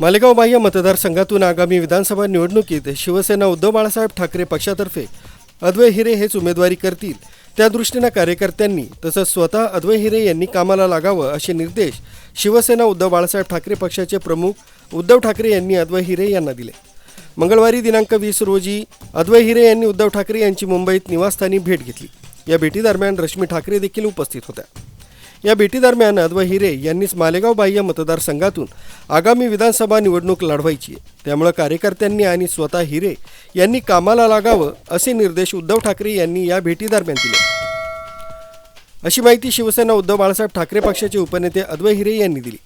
मालेगाव बाह्य मतदारसंघातून आगामी विधानसभा निवडणुकीत शिवसेना उद्धव बाळासाहेब ठाकरे पक्षातर्फे अद्वय हिरे हेच उमेदवारी करतील. त्या दृष्टीनं कार्यकर्त्यांनी तसंच स्वतः अद्वय हिरे यांनी कामाला लागावं असे निर्देश शिवसेना उद्धव बाळासाहेब ठाकरे पक्षाचे प्रमुख उद्धव ठाकरे यांनी अद्वय हिरे यांना दिले. मंगळवारी दिनांक वीस रोजी अद्वय हिरे यांनी उद्धव ठाकरे यांची मुंबईत निवासस्थानी भेट घेतली. या भेटीदरम्यान रश्मी ठाकरे देखील उपस्थित होत्या. या भेटीदरम्यान अद्व हिरे यांनीच मालेगाव बाह्य मतदारसंघातून आगामी विधानसभा निवडणूक लढवायची आहे. त्यामुळे कार्यकर्त्यांनी आणि स्वतः हिरे यांनी कामाला लागावं असे निर्देश उद्धव ठाकरे यांनी या भेटीदरम्यान दिले. अशी माहिती शिवसेना उद्धव बाळासाहेब ठाकरे पक्षाचे उपनेते अद्वै हिरे यांनी दिली.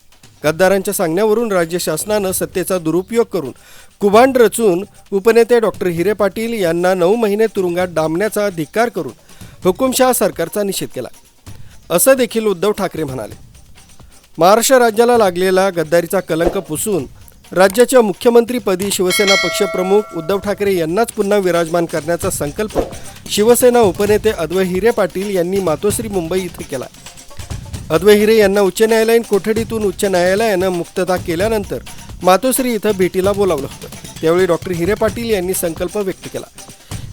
गद्दारांच्या सांगण्यावरून राज्य शासनानं सत्तेचा दुरुपयोग करून कुभांड रचून उपनेते डॉक्टर हिरे पाटील यांना नऊ महिने तुरुंगात डांबण्याचा धिक्कार करून हुकुमशहा सरकारचा निषेध केला. असं देखील उद्धव ठाकरे म्हणाले. महाराष्ट्र राज्याला लागलेला गद्दारीचा कलंक पुसून राज्याच्या मुख्यमंत्रीपदी शिवसेना पक्षप्रमुख उद्धव ठाकरे यांनाच पुन्हा विराजमान करण्याचा संकल्प शिवसेना उपनेते अद्वै हिरे पाटील यांनी मातोश्री मुंबई इथं केला. अद्वै हिरे यांना उच्च न्यायालयीन कोठडीतून उच्च न्यायालयानं मुक्तता केल्यानंतर मातोश्री इथं भेटीला बोलावलं होतं. त्यावेळी डॉक्टर हिरे पाटील यांनी संकल्प व्यक्त केला.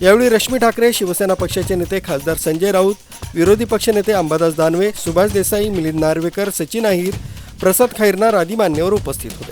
यावेळी रश्मी ठाकरे शिवसेना पक्षाचे नेते खासदार संजय राऊत विरोधी पक्षनेते अंबादास दानवे सुभाष देसाई मिलिंद नार्वेकर सचिन अहिर प्रसाद खैरनार आदी मान्यवर उपस्थित होते.